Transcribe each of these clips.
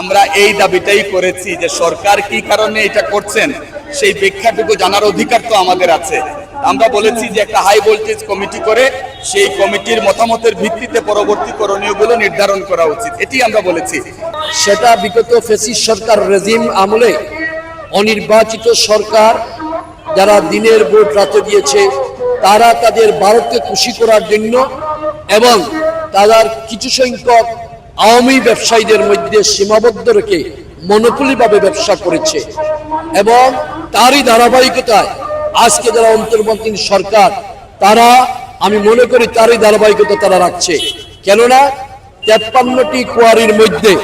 আমরা এই দাবিটাই করেছি যে সরকার কি কারণে এটা করছেন, সেই ব্যাখ্যাটুকু জানার অধিকার তো আমাদের আছে। আমরা বলেছি যে একটা হাই ভোল্টেজ কমিটি করে সেই কমিটির মতামতের ভিত্তিতে পরবর্তী করণীয় করণীয়গুলো নির্ধারণ করা উচিত। এটি আমরা বলেছি। সেটা বিগত ফেসিস সরকার রেজিম আমলে অনির্বাচিত সরকার যারা দিনের ভোট রাতে দিয়েছে, তারা তাদের ভারতকে খুশি করার জন্য এবং তাদের কিছু সংখ্যক আওয়ামী ব্যবসায়ীদের মধ্যে সীমাবদ্ধ রেখে মনোপলিভাবে ব্যবসা করেছে। এবং তারই ধারাবাহিকতায় আজকে যারা অন্তর্বর্তী সরকার, তারা, আমি মনে করি তারই ধারাবাহিকতা তারা রাখছে। কেননা তেপ্পান্নটি কোয়ারির মধ্যে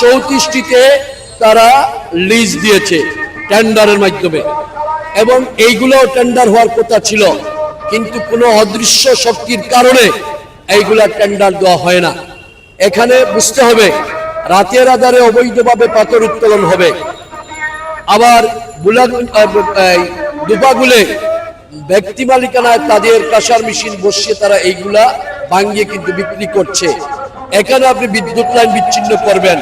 চৌত্রিশটিতে তারা লিজ দিয়েছে টেন্ডারের মাধ্যমে। এবং এইগুলোও টেন্ডার হওয়ার কথা ছিল, কিন্তু কোনো অদৃশ্য শক্তির কারণে এইগুলা টেন্ডার দেওয়া হয় না। এখানে বুঝতে হবে, রাতের আধারে অবৈধভাবে পাথর উত্তোলন হবে। আবার দুপাগুলে ব্যক্তি মালিকানায় তাদের কাঁসার মেশিন বসিয়ে তারা এইগুলা ভাঙিয়ে কিন্তু বিক্রি করছে। এখানে আপনি বিদ্যুৎ লাইন বিচ্ছিন্ন করবেন,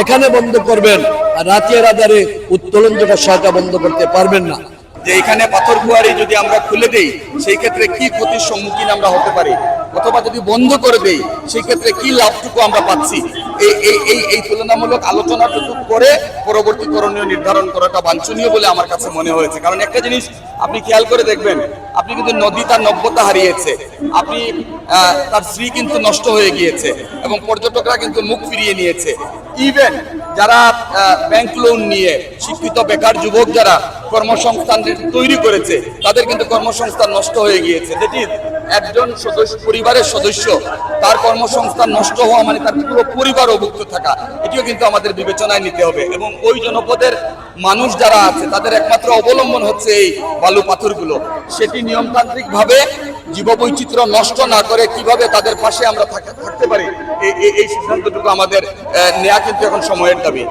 এখানে বন্ধ করবেন, আর রাতের আধারে উত্তোলন যেটা সেটা বন্ধ করতে পারবেন না। যে এখানে পাথর কুয়ারি যদি আমরা খুলে দেই, সেই ক্ষেত্রে কি ক্ষতির সম্মুখীন আমরা হতে পারি? অথবা যদি বন্ধ করে দেই, সেই ক্ষেত্রে কি লাভটুকু আমরা পাচ্ছি? এই এই এই এই তুলনামূলক আলোচনাটুকু করে পরবর্তী করণীয় নির্ধারণ করাটা বাঞ্ছনীয় বলে আমার কাছে মনে হয়েছে। কারণ একটা জিনিস আপনি খেয়াল করে দেখবেন, আপনি কিন্তু নদী তার নব্যতা হারিয়েছে। আপনি তার শ্রী কিন্তু নষ্ট হয়ে গিয়েছে এবং পর্যটকরা কিন্তু মুখ ফিরিয়ে নিয়েছে। ইভেন যারা ব্যাংক লোন নিয়ে শিক্ষিত বেকার যুবক যারা কর্মসংস্থান তৈরি করেছে, তাদের কিন্তু কর্মসংস্থান নষ্ট হয়ে গিয়েছে। যেটি একজন সদস্য, পরিবারের সদস্য, তার কর্মসংস্থান নষ্ট হওয়া মানে তার পুরো পরিবার অভুক্ত থাকা, এটিও কিন্তু আমাদের বিবেচনায় নিতে হবে। এবং ওই জনপদের মানুষ যারা আছে, তাদের একমাত্র অবলম্বন হচ্ছে এই বালু পাথরগুলো। সেটি নিয়মতান্ত্রিকভাবে জীববৈচিত্র্য নষ্ট না করে কীভাবে তাদের পাশে আমরা থাকতে পারি? এই সিদ্ধান্তটুকু আমাদের নেওয়া কিন্তু এখন সময়ের দাবি।